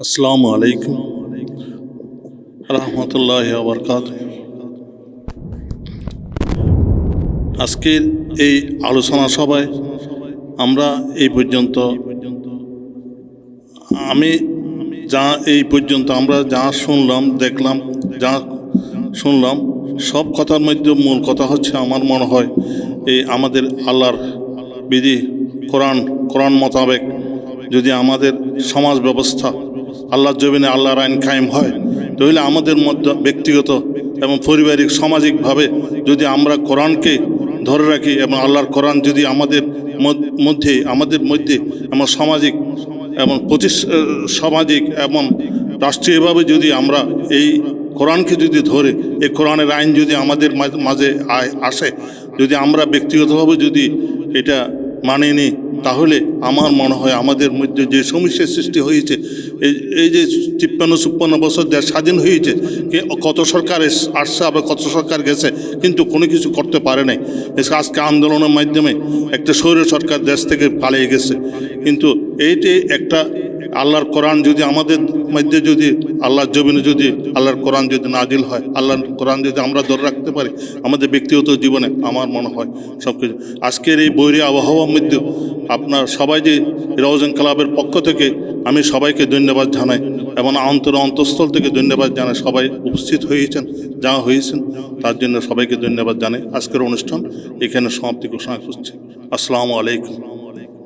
আসসালামু আলাইকুম রহমতুল্লাহ বরকাত আজকের এই আলোচনা সভায় আমরা এই পর্যন্ত আমি যা এই পর্যন্ত আমরা যা শুনলাম, দেখলাম, যা শুনলাম, সব কথার মধ্যে মূল কথা হচ্ছে আমার মনে হয় এই আমাদের আল্লাহর বিধি, কোরআন কোরআন মোতাবেক যদি আমাদের সমাজ ব্যবস্থা আল্লাহর জমিনে আল্লাহর আইন কায়েম হয়, তাহলে আমাদের মধ্যে ব্যক্তিগত এবং পারিবারিক, সামাজিকভাবে যদি আমরা কোরআনকে ধরে রাখি এবং আল্লাহর কোরআন যদি আমাদের মধ্যে আমাদের মধ্যে এবং সামাজিক এবং প্রতিস সামাজিক এবং রাষ্ট্রীয়ভাবে যদি আমরা এই কোরআনকে যদি ধরে, এই কোরআনের আইন যদি আমাদের মাঝ- আসে, যদি আমরা ব্যক্তিগতভাবে যদি এটা মানিয়ে নিই তাহলে আমার মনে হয় আমাদের মধ্যে যে সমস্যার সৃষ্টি হয়েছে, এই যে তিপ্পান্ন চুপ্পান্ন বছর দেশ স্বাধীন হয়েছে কত সরকার আসছে, আবার কত সরকার গেছে, কিন্তু কোনো কিছু করতে পারে নাই। আজকে আন্দোলনের মাধ্যমে একটা স্বৈর সরকার দেশ থেকে পালিয়ে গেছে। কিন্তু এইটি একটা আল্লাহর কোরআন যদি আমাদের মধ্যে যদি, আল্লাহর জমিনে যদি, আল্লাহর কোরআন যদি নাজিল হয়, আল্লাহর কোরআন যদি আমরা ধরে রাখতে পারি, আমাদের ব্যক্তিগত জীবনে আমার মনে হয় সব কিছু আজকের এই বৈরী আবহাওয়ার মধ্যে আপনার সবাই যে রওজেন ক্লাবের পক্ষ থেকে আমি সবাইকে ধন্যবাদ জানাই এবং অন্তর অন্তঃস্থল থেকে ধন্যবাদ জানাই সবাই উপস্থিত হয়েছেন, যা হয়েছেন, তার জন্য সবাইকে ধন্যবাদ জানাই। আজকের অনুষ্ঠান এখানে সমাপ্তি ঘোষণা করছি। আসসালামু আলাইকুম।